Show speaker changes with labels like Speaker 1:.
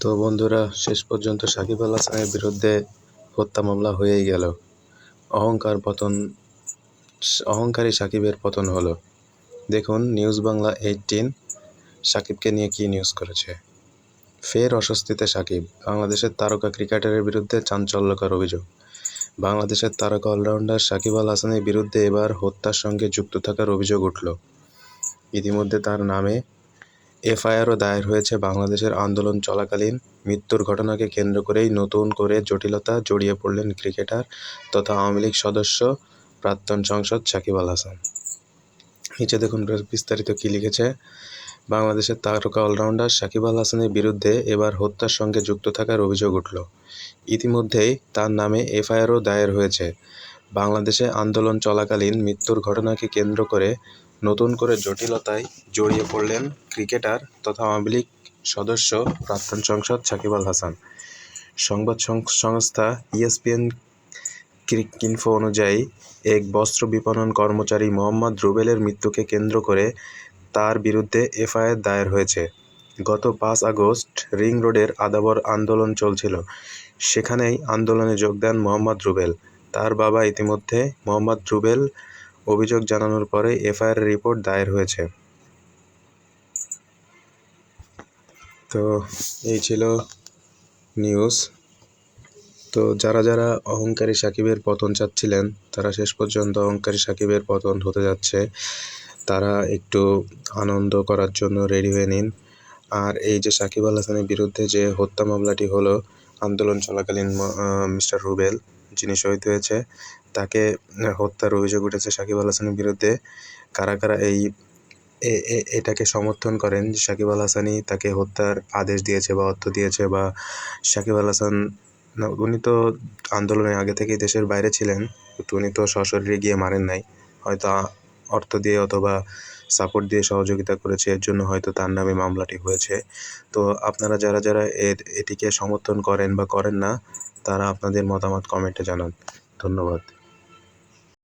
Speaker 1: তো বন্ধুরা, শেষ পর্যন্ত সাকিব আল হাসানের বিরুদ্ধে হত্যা মামলা হয়েই গেল। অহংকার পতন, অহংকারী সাকিবের পতন হলো। দেখুন, নিউজ বাংলা এইটিন, সাকিবকে নিয়ে কী নিউজ করেছে। ফের অস্বস্তিতে সাকিব, বাংলাদেশের তারকা ক্রিকেটারের বিরুদ্ধে চাঞ্চল্যকর অভিযোগ। বাংলাদেশের তারকা অলরাউন্ডার সাকিব আল হাসানের বিরুদ্ধে এবার হত্যার সঙ্গে যুক্ত থাকার অভিযোগ উঠল। ইতিমধ্যে তার নামে এফআইআরও দায়ের হয়েছে বাংলাদেশের আন্দোলন চলাকালীন মৃত্যুর ঘটনাকে কেন্দ্র করেই নতুন করে জটিলতা জড়িয়ে পড়লেন ক্রিকেটার তথা আওয়ামী লীগ সদস্য প্রাক্তন সংসদ সাকিব আল হাসান। নিচে দেখুন বিস্তারিত কী লিখেছে। বাংলাদেশের তারকা অলরাউন্ডার সাকিব আল হাসানের বিরুদ্ধে এবার হত্যার সঙ্গে যুক্ত থাকার অভিযোগ উঠল। ইতিমধ্যেই তার নামে এফআইআরও দায়ের হয়েছে। বাংলাদেশে আন্দোলন চলাকালীন মৃত্যুর ঘটনাকে কেন্দ্র করে নতুন করে জটিলতায় জড়িয়ে পড়লেন ক্রিকেটার তথা আওয়ামী লীগ সদস্য প্রাক্তন সংসদ সাকিব আল হাসান। সংবাদ সংস্থা ইএসপিএন ক্রিকইনফো অনুযায়ী, এক বস্ত্র বিপণন কর্মচারী মোহাম্মদ রুবেলের মৃত্যুকে কেন্দ্র করে তার বিরুদ্ধে এফআইআর দায়ের হয়েছে। গত পাঁচ আগস্ট রিং রোডের আদাবর আন্দোলন চলছিল। সেখানেই আন্দোলনে যোগ দেন মোহাম্মদ রুবেল। তার বাবা ইতিমধ্যে মোহাম্মদ রুবেল অভিযোগ জানানোর পরে এফআইআর রিপোর্ট দায়ের হয়েছে। তো এই ছিল নিউজ। তো যারা যারা অহংকারী সাকিবের পতন চাচ্ছিলেন, তারা শেষ পর্যন্ত অহংকারী সাকিবের পতন হতে যাচ্ছে। তারা একটু আনন্দ করার জন্য রেডি হয়ে নিন। আর এই যে সাকিব আল হাসানের বিরুদ্ধে যে হত্যা মামলাটি হলো, আন্দোলন চলাকালীন মিস্টার রুবেল যিনি শহীদ হয়েছে, তাকে হত্যার অভিযোগ উঠেছে সাকিব আল হাসানের বিরুদ্ধে। কারা কারা এই এটাকে সমর্থন করেন? সাকিব আল হাসানই তাকে হত্যার আদেশ দিয়েছে বা অর্থ দিয়েছে বা সাকিব আল হাসান উনি তো আন্দোলনে আগে থেকেই দেশের বাইরে ছিলেন উনি তো সশরীরে গিয়ে মারেন নাই। হয়তো অর্থ দিয়ে অথবা সাপোর্ট দিয়ে সহযোগিতা করেছে, এর জন্য হয়তো তার নামে মামলাটি হয়েছে। তো আপনারা যারা যারা এর, এটিকে সমর্থন করেন বা করেন না তারা আপনাদের মতামত কমেন্টে জানান। ধন্যবাদ।